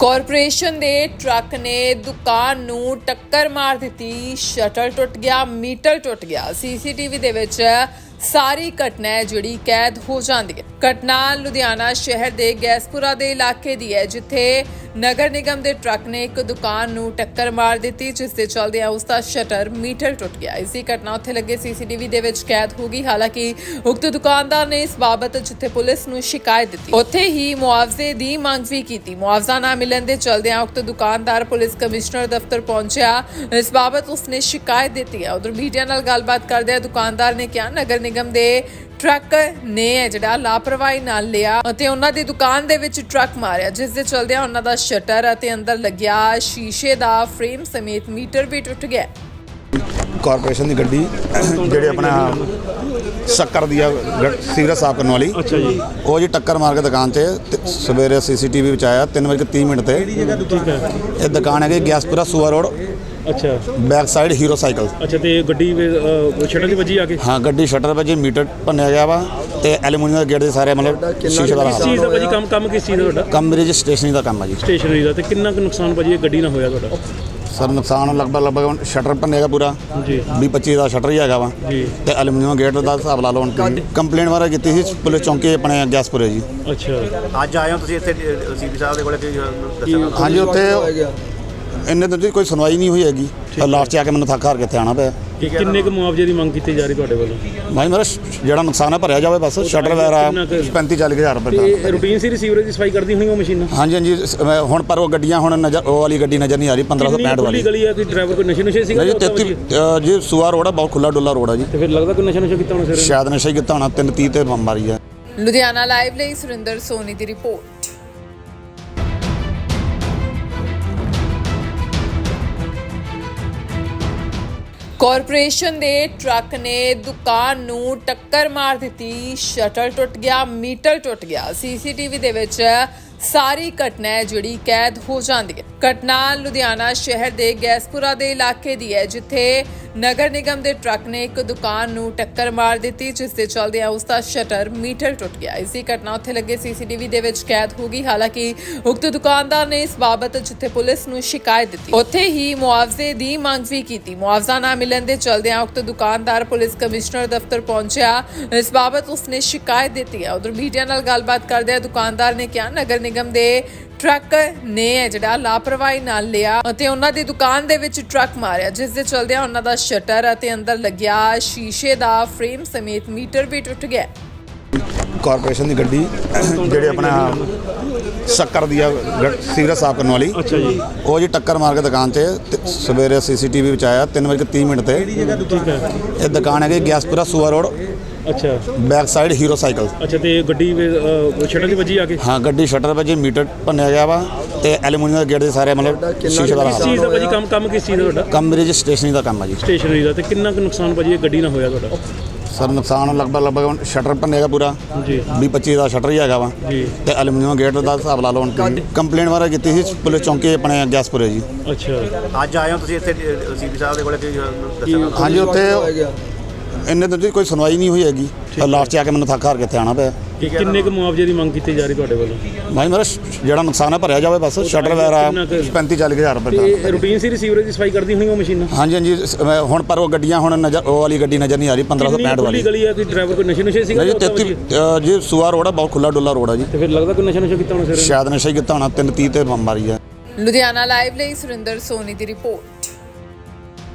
Corporation ਦੇ truck ਨੇ ਦੁਕਾਨ ਨੂੰ ਟੱਕਰ ਮਾਰ ਦਿੱਤੀ ਸ਼ਟਰ ਟੁੱਟ ਗਿਆ, ਮੀਟਰ ਟੁੱਟ ਗਿਆ। ਸੀਸੀਟੀਵੀ ਦੇ ਵਿੱਚ ਸਾਰੀ ਘਟਨਾ ਹੈ ਜਿਹੜੀ ਕੈਦ ਹੋ ਜਾਂਦੀ ਹੈ। ਘਟਨਾ ਲੁਧਿਆਣਾ ਸ਼ਹਿਰ ਦੇ ਗੈਸਪੁਰਾ ਦੇ ਇਲਾਕੇ ਦੀ ਹੈ, ਜਿੱਥੇ ਨਗਰ ਨਿਗਮ ਦੇ ਟਰੱਕ ਨੇ ਇੱਕ ਦੁਕਾਨ ਨੂੰ ਟੱਕਰ ਮਾਰ ਦਿੱਤੀ, ਜਿਸ ਦੇ ਚਲਦਿਆਂ ਉਸ ਦਾ ਸ਼ਟਰ ਮੀਟਰ ਟੁੱਟ ਗਿਆ। ਇਸੇ ਘਟਨਾ ਉੱਥੇ ਲੱਗੇ ਸੀਸੀਟੀਵੀ ਦੇ ਵਿੱਚ ਕੈਦ ਹੋ ਗਈ। ਹਾਲਾਂਕਿ ਉਕਤ ਦੁਕਾਨਦਾਰ ਨੇ ਇਸ ਬਾਬਤ ਜਿੱਥੇ ਪੁਲਿਸ ਨੂੰ ਸ਼ਿਕਾਇਤ ਦਿੱਤੀ, ਉੱਥੇ ਹੀ ਮੁਆਵਜ਼ੇ ਦੀ ਮੰਗ ਵੀ ਕੀਤੀ। ਮੁਆਵਜ਼ਾ ਨਾ ਮਿਲਣ ਦੇ ਚਲਦਿਆਂ ਉਕਤ ਦੁਕਾਨਦਾਰ ਪੁਲਿਸ ਕਮਿਸ਼ਨਰ ਦਫ਼ਤਰ ਪਹੁੰਚਿਆ। ਇਸ ਬਾਬਤ ਉਸਨੇ ਸ਼ਿਕਾਇਤ ਦਿੱਤੀ ਹੈ। ਉਧਰ ਮੀਡੀਆ ਨਾਲ ਗੱਲਬਾਤ ਕਰਦਿਆਂ ਦੁਕਾਨਦਾਰ ਨੇ ਕਿਹਾ, ਨਗਰ ਨਿਗਮ ਦੇ ਟਰੱਕ ਨੇ ਹੈ ਜਿਹੜਾ ਲਾਪਰਵਾਹੀ ਨਾਲ ਲਿਆ ਅਤੇ ਉਹਨਾਂ ਦੀ ਦੁਕਾਨ ਦੇ ਵਿੱਚ ਟਰੱਕ ਮਾਰਿਆ ਜਿਸ ਦੇ ਚਲਦਿਆਂ ਉਹਨਾਂ ਦਾ ਸ਼ਟਰ ਅਤੇ ਅੰਦਰ ਲੱਗਿਆ ਸ਼ੀਸ਼ੇ ਦਾ ਫਰੇਮ ਸਮੇਤ ਮੀਟਰ ਵੀ ਟੁੱਟ ਗਿਆ। ਕਾਰਪੋਰੇਸ਼ਨ ਦੀ ਗੱਡੀ ਜਿਹੜੇ ਆਪਣਾ ਸ਼ੱਕਰ ਦੀ ਸੀਵਰੇਜ ਸਾਫ਼ ਕਰਨ ਵਾਲੀ ਅੱਛਾ ਜੀ। ਉਹ ਜੀ ਟੱਕਰ ਮਾਰ ਕੇ ਦੁਕਾਨ ਤੇ ਤੇ ਸਵੇਰੇ ਸੀਸੀਟੀਵੀ ਵਿੱਚ ਆਇਆ 3:30 ਮਿੰਟ ਤੇ। ਇਹ ਦੁਕਾਨ ਹੈਗੀ ਗਿਆਸਪੁਰਾ ਸੂਆ ਰੋਡ। ਅੱਛਾ। Back side Hero cycle. ਅੱਛਾ ਤੇ ਗੱਡੀ ਛੱਡਣ ਦੀ ਵੱਜੀ ਆ ਕੇ? ਹਾਂ ਗੱਡੀ ਸ਼ਟਰ ਵਜੇ ਮੀਟਰ ਭੰਨਿਆ ਗਿਆ ਵਾ ਤੇ ਐਲੂਮੀਨੀਅਮ ਦੇ ਗੇਟ ਦੇ ਸਾਰੇ ਮਤਲਬ ਸ਼ੀਸ਼ੇ ਦਾ ਕਿਸ ਚੀਜ਼ ਦਾ ਭਾਜੀ ਕੰਮ ਕੰਮ ਕਿਸ ਚੀਜ਼ ਦਾ ਤੁਹਾਡਾ? ਕੰਮ ਮੇਰੇ ਜੀ ਸਟੇਸ਼ਨਰੀ ਦਾ ਕੰਮ ਆ ਜੀ। ਸਟੇਸ਼ਨਰੀ ਦਾ। ਤੇ ਕਿੰਨਾ ਕੁ ਨੁਕਸਾਨ ਭਾਜੀ ਇਹ ਗੱਡੀ ਨਾਲ ਹੋਇਆ ਤੁਹਾਡਾ? ਸਰ ਨੁਕਸਾਨ ਲਗਭਗ ਲਗਭਗ ਸ਼ਟਰ ਭੰਨੇਗਾ ਪੂਰਾ। ਜੀ। 20 25 ਦਾ ਸ਼ਟਰ ਹੀ ਹੈਗਾ ਵਾ ਜੀ। ਤੇ ਐਲੂਮੀਨੀਅਮ ਗੇਟ ਦਾ ਹਿਸਾਬ ਲਾ ਲਓ ਹੁਣ ਕੰਪਲੇਂਟ ਵਾਰਾ ਕੀਤੀ ਸੀ ਪੁਲਿਸ ਚੌਂਕੀ ਆਪਣੇ ਗਿਆਸਪੁਰੇ ਜੀ। ਅੱਛਾ। ਅੱਜ ਆਏ ਹੋ ਤੁਸੀਂ ਇੱਥੇ ਸੀਪੀ ਸਾਹਿਬ ਦੇ ਕੋਲੇ ਕੀ ਦੱਸਣਾ ਹਾਂਜੀ ਉੱਥੇ ਇੰਨੇ ਦਿਨ ਦੀ ਕੋਈ ਸੁਣਵਾਈ ਨਹੀਂ ਹੋਈ ਹੈਗੀ। ਲਾਸਟ 'ਚ ਆ ਕੇ ਮੈਨੂੰ ਥੱਕ ਹਾਰ ਕੇ ਇੱਥੇ ਆਉਣਾ ਪਿਆ। ਕਿੰਨੇ ਕੁ ਮੁਆਵਜ਼ੇ ਦੀ ਮੰਗ ਕੀਤੀ ਜਾ ਰਹੀ ਤੁਹਾਡੇ ਵੱਲੋਂ? ਭਾਈ ਮੇਰਾ ਜਿਹੜਾ ਨੁਕਸਾਨ ਹੈ ਭਰਿਆ ਜਾਵੇ ਬਸ ਸ਼ਟਰ ਵਗੈਰਾ ਕਿੰਨਾ ਕੁ? 35 40 ਹਜ਼ਾਰ ਰੁਪਏ ਦਾ। ਰੂਟੀਨ ਸੀ ਰਿਸੀਵਰ ਦੀ ਸਫ਼ਾਈ ਕਰਦੀ ਹੋਣੀ ਉਹ ਮਸ਼ੀਨਾਂ? ਹਾਂਜੀ ਹਾਂਜੀ ਹੁਣ ਪਰ ਉਹ ਗੱਡੀਆਂ ਹੁਣ ਨਜ਼ਰ ਉਹ ਵਾਲੀ ਗੱਡੀ ਨਜ਼ਰ ਨਹੀਂ ਆ ਰਹੀ 1565 ਵਾਲੀ। ਗਲੀ ਆ ਕੋਈ ਡਰਾਈਵਰ ਕੋਈ ਨਸ਼ੇ ਨੁਸ਼ੇ ਸੀਗਾ ਨਹੀਂ ਜਾਂ ਜੀ ਉੱਦਾਂ 33 ਅ, ਜੀ ਸੂਆ ਰੋਡ ਆ ਬਹੁਤ ਖੁੱਲਾ ਡੁੱਲਾ ਰੋਡ ਆ ਜੀ। ਤੇ ਫਿਰ ਲੱਗਦਾ ਕੋਈ ਨਸ਼ਾ ਨੁਸ਼ਾ ਕੀਤਾ ਹੋਣਾ ਸਿਰ ਸ਼ਾਇਦ ਨਸ਼ਾ ਹੀ ਕੀਤਾ ਹੋਣਾ 330 ਤੇ ਮਾਰੀ ਆ ਲੁਧਿਆਣਾ ਲਾਈਵ ਲਈ ਸੁਰਿੰਦਰ ਸੋਨੀ ਦੀ ਰਿਪੋਰਟ। ਕਾਰਪੋਰੇਸ਼ਨ ਦੇ ਟਰੱਕ ਨੇ ਦੁਕਾਨ ਨੂੰ ਟੱਕਰ ਮਾਰ ਦਿੱਤੀ ਸ਼ਟਰ ਟੁੱਟ ਗਿਆ, ਮੀਟਰ ਟੁੱਟ ਗਿਆ। ਸੀਸੀਟੀਵੀ ਦੇ ਵਿੱਚ ਸਾਰੀ ਘਟਨਾ ਹੈ ਜਿਹੜੀ ਕੈਦ ਹੋ ਜਾਂਦੀ ਹੈ। ਘਟਨਾ ਲੁਧਿਆਣਾ ਸ਼ਹਿਰ ਦੇ ਗੈਸਪੁਰਾ ਦੇ ਇਲਾਕੇ ਦੀ ਹੈ, ਜਿੱਥੇ ਨਗਰ ਨਿਗਮ ਦੇ ਟਰੱਕ ਨੇ ਇੱਕ ਦੁਕਾਨ ਨੂੰ ਟੱਕਰ ਮਾਰ ਦਿੱਤੀ, ਜਿਸ ਦੇ ਚਲਦਿਆਂ ਉਸ ਦਾ ਸ਼ਟਰ ਮੀਟਰ ਟੁੱਟ ਗਿਆ। ਇਸੇ ਘਟਨਾ ਉੱਥੇ ਲੱਗੇ ਸੀਸੀਟੀਵੀ ਦੇ ਵਿੱਚ ਕੈਦ ਹੋ ਗਈ। ਹਾਲਾਂਕਿ ਉਕਤ ਦੁਕਾਨਦਾਰ ਨੇ ਇਸ ਬਾਬਤ ਜਿੱਥੇ ਪੁਲਿਸ ਨੂੰ ਸ਼ਿਕਾਇਤ ਦਿੱਤੀ, ਉੱਥੇ ਹੀ ਮੁਆਵਜ਼ੇ ਦੀ ਮੰਗ ਵੀ ਕੀਤੀ। ਮੁਆਵਜ਼ਾ ਨਾ ਮਿਲਣ ਦੇ ਚਲਦਿਆਂ ਉਕਤ ਦੁਕਾਨਦਾਰ ਪੁਲਿਸ ਕਮਿਸ਼ਨਰ ਦਫ਼ਤਰ ਪਹੁੰਚਿਆ। ਇਸ ਬਾਬਤ ਉਸਨੇ ਸ਼ਿਕਾਇਤ ਦਿੱਤੀ ਹੈ। ਉਧਰ ਮੀਡੀਆ ਨਾਲ ਗੱਲਬਾਤ ਕਰਦਿਆਂ ਦੁਕਾਨਦਾਰ ਨੇ ਕਿਹਾ, ਨਗਰ ਨਿਗਮ ਦੇ ਟਰੱਕ ਨੇ ਹੈ ਜਿਹੜਾ ਲਾਪਰਵਾਹੀ ਨਾਲ ਲਿਆ ਅਤੇ ਉਹਨਾਂ ਦੀ ਦੁਕਾਨ ਦੇ ਵਿੱਚ ਟਰੱਕ ਮਾਰਿਆ। ਜਿਸ ਦੇ ਚਲਦਿਆਂ ਉਹਨਾਂ ਦਾ ਸ਼ਟਰ ਅਤੇ ਅੰਦਰ ਲੱਗਿਆ ਸ਼ੀਸ਼ੇ ਦਾ ਫਰੇਮ ਸਮੇਤ ਮੀਟਰ ਵੀ ਟੁੱਟ ਗਿਆ। ਕਾਰਪੋਰੇਸ਼ਨ ਦੀ ਗੱਡੀ ਜਿਹੜੇ ਆਪਣਾ ਸ਼ੱਕਰ ਦੀ ਸੀਵਰੇਜ ਸਾਫ਼ ਕਰਨ ਵਾਲੀ ਅੱਛਾ ਜੀ। ਉਹ ਜੀ ਟੱਕਰ ਮਾਰ ਕੇ ਦੁਕਾਨ ਤੇ ਤੇ ਸਵੇਰੇ ਸੀਸੀਟੀਵੀ ਵਿੱਚ ਆਇਆ 3:30 ਮਿੰਟ ਤੇ। ਇਹ ਦੁਕਾਨ ਹੈਗੀ ਗਿਆਸਪੁਰਾ ਸੂਆ ਰੋਡ। ਅੱਛਾ। Back side Hero cycle. ਅੱਛਾ ਤੇ ਗੱਡੀ ਛੱਡਣ ਦੀ ਵੱਜੀ ਆ ਕੇ? ਹਾਂ ਗੱਡੀ ਸ਼ਟਰ ਵਜੇ ਮੀਟਰ ਭੰਨਿਆ ਗਿਆ ਵਾ ਤੇ ਐਲੂਮੀਨੀਅਮ ਦੇ ਗੇਟ ਦੇ ਸਾਰੇ ਮਤਲਬ ਸ਼ੀਸ਼ੇ ਦਾ ਕਿਸ ਚੀਜ਼ ਦਾ ਭਾਜੀ? ਕੰਮ ਕੰਮ ਕਿਸ ਚੀਜ਼ ਦਾ ਤੁਹਾਡਾ? ਕੰਮ ਮੇਰੇ ਜੀ ਸਟੇਸ਼ਨਰੀ ਦਾ ਕੰਮ ਆ ਜੀ। ਸਟੇਸ਼ਨਰੀ ਦਾ। ਤੇ ਕਿੰਨਾ ਕੁ ਨੁਕਸਾਨ ਭਾਜੀ ਇਹ ਗੱਡੀ ਨਾਲ ਹੋਇਆ ਤੁਹਾਡਾ? ਸਰ ਨੁਕਸਾਨ ਲਗਭਗ ਲਗਭਗ ਸ਼ਟਰ ਭੰਨੇਗਾ ਪੂਰਾ। ਜੀ। 20 25 ਦਾ ਸ਼ਟਰ ਹੀ ਹੈਗਾ ਵਾ ਜੀ। ਤੇ ਐਲੂਮੀਨੀਅਮ ਗੇਟ ਦਾ ਹਿਸਾਬ ਲਾ ਲਓ ਹੁਣ ਕੰਪਲੇਂਟ ਵਾਰਾ ਕੀਤੀ ਸੀ ਪੁਲਿਸ ਚੌਂਕੀ ਆਪਣੇ ਗਿਆਸਪੁਰੇ ਜੀ। ਅੱਛਾ। ਅੱਜ ਆਏ ਹੋ ਤੁਸੀਂ ਇੱਥੇ ਸੀਪੀ ਸਾਹਿਬ ਦੇ ਕੋਲੇ ਕੀ ਦੱਸਣਾ ਹਾਂਜੀ ਉੱਥੇ ਇੰਨੇ ਦਿਨ ਦੀ ਕੋਈ ਸੁਣਵਾਈ ਨਹੀਂ ਹੋਈ ਹੈਗੀ। ਲਾਸਟ 'ਚ ਆ ਕੇ ਮੈਨੂੰ ਥੱਕ ਹਾਰ ਕੇ ਇੱਥੇ ਆਉਣਾ ਪਿਆ। ਕਿੰਨੇ ਕੁ ਮੁਆਵਜ਼ੇ ਦੀ ਮੰਗ ਕੀਤੀ ਜਾ ਰਹੀ ਤੁਹਾਡੇ ਵੱਲੋਂ? ਭਾਈ ਮੇਰਾ ਜਿਹੜਾ ਨੁਕਸਾਨ ਹੈ ਭਰਿਆ ਜਾਵੇ ਬਸ ਸ਼ਟਰ ਵਗੈਰਾ ਕਿੰਨਾ ਕੁ? 35 40 ਹਜ਼ਾਰ ਰੁਪਏ ਦਾ। ਰੂਟੀਨ ਸੀ ਰਿਸੀਵਰ ਦੀ ਸਫ਼ਾਈ ਕਰਦੀ ਹੋਣੀ ਉਹ ਮਸ਼ੀਨਾਂ ਹਾਂਜੀ ਹਾਂਜੀ ਹੁਣ ਪਰ ਉਹ ਗੱਡੀਆਂ ਹੁਣ ਨਜ਼ਰ ਉਹ ਵਾਲੀ ਗੱਡੀ ਨਜ਼ਰ ਨਹੀਂ ਆ ਰਹੀ 1565 ਵਾਲੀ। ਗਲੀ ਆ ਕੋਈ ਡਰਾਈਵਰ ਕੋਈ ਨਸ਼ੇ ਨੁਸ਼ੇ ਸੀਗਾ ਨਹੀਂ ਜਾਂ ਜੀ ਉੱਦਾਂ 33 ਅ, ਜੀ ਸੂਆ ਰੋਡ ਆ ਬਹੁਤ ਖੁੱਲਾ ਡੁੱਲਾ ਰੋਡ ਆ ਜੀ। ਤੇ ਫਿਰ ਲੱਗਦਾ ਕੋਈ ਨਸ਼ਾ ਨੁਸ਼ਾ ਕੀਤਾ ਹੋਣਾ ਸਿਰ ਸ਼ਾਇਦ ਨਸ਼ਾ ਹੀ ਕੀਤਾ ਹੋਣਾ 330 ਤੇ ਮਾਰੀ ਆ ਲੁਧਿਆਣਾ ਲਾਈਵ ਲਈ ਸੁਰਿੰਦਰ ਸੋਨੀ ਦੀ ਰਿਪੋਰਟ।